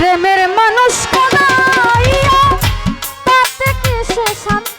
প্রেমের মানুষ খোদাইয়া তাতে কি শান্তি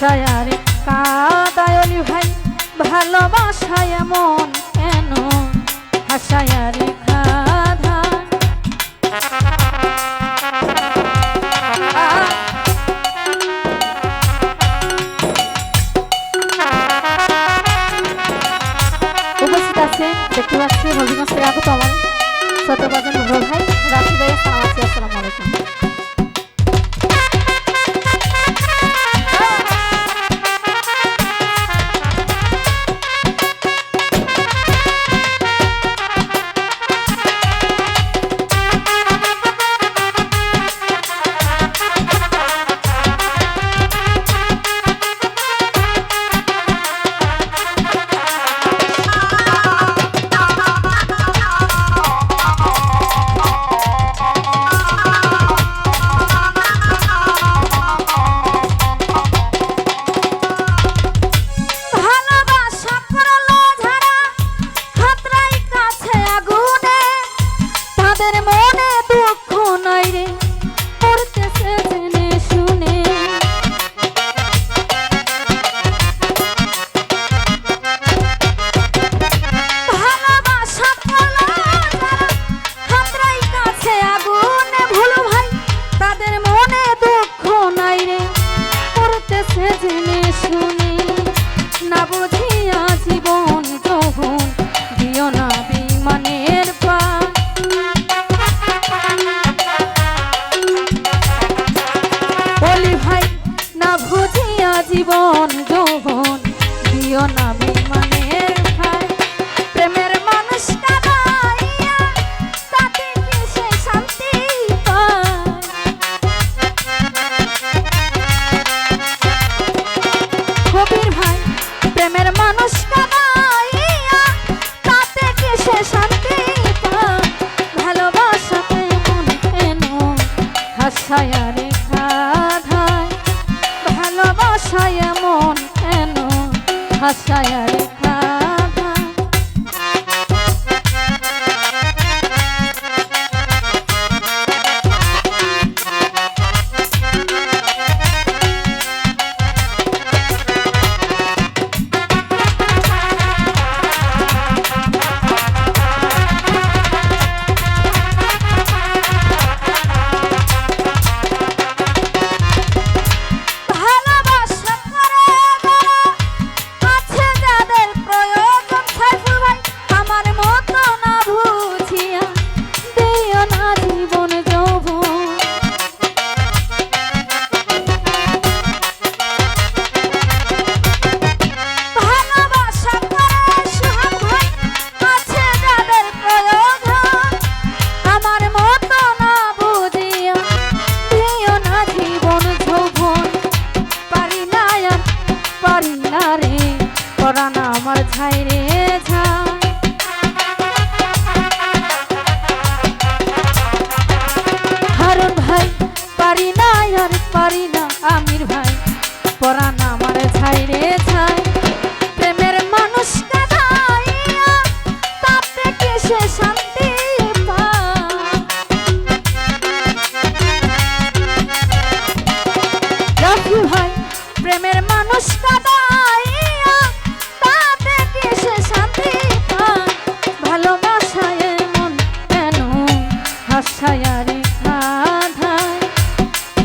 ভালোবাসায় আর কাদায়লি ভাই, ভালোবাসায় এমন কেন? হাসায় রে খাধা উপস্থিত আছে আগত আমার ছোট ভাই, রাশি আসসালামু আলাইকুম। ভালোবাসায় মন কেন? হাসায় রে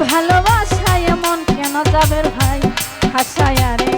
ভালোবাসায় মন কেন যাবে ভাই? হাসায় রে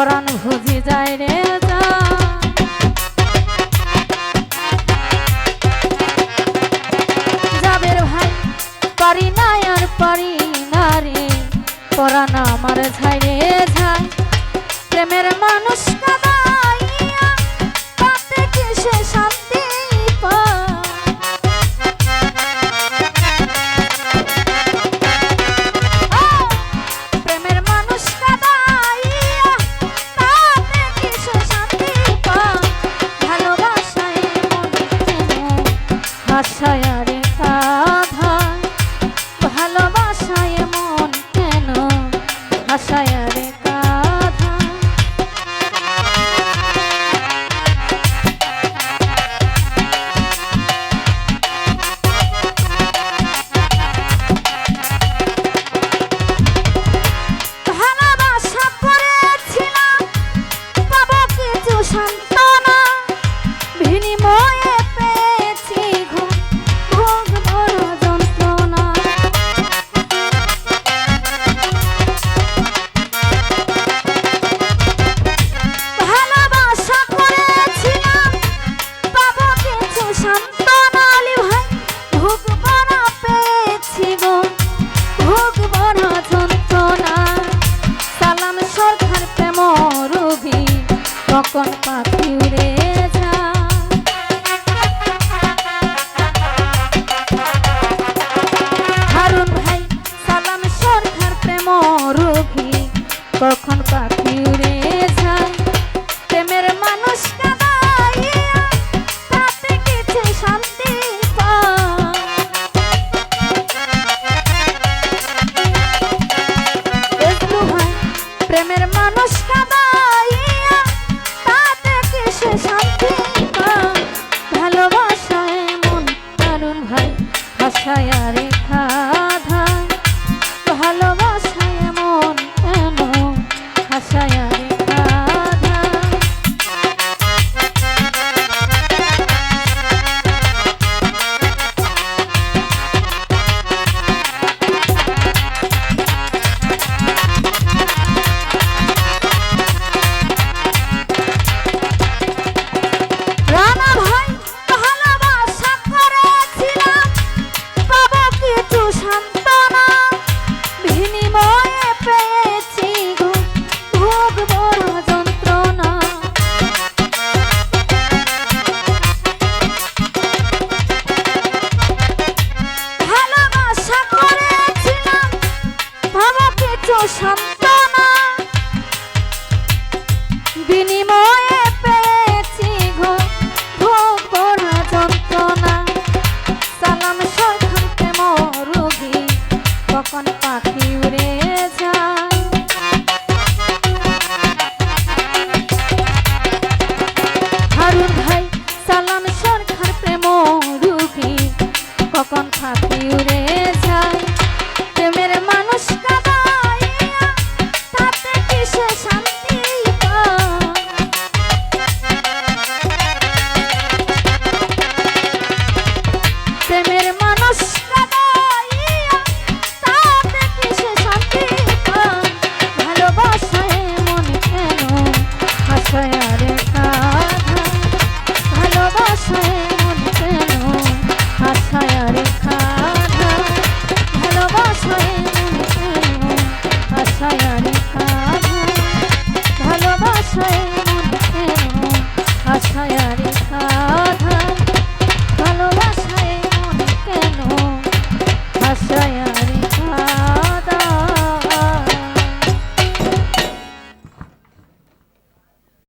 পরাণ ভুজি যায় রে যাবের ভাই, পারি না আর পারি না রে। পরাণ আমার রে প্রেমের মানুষ কাদাইয়া কি শেষ ভাই হাসায় আরে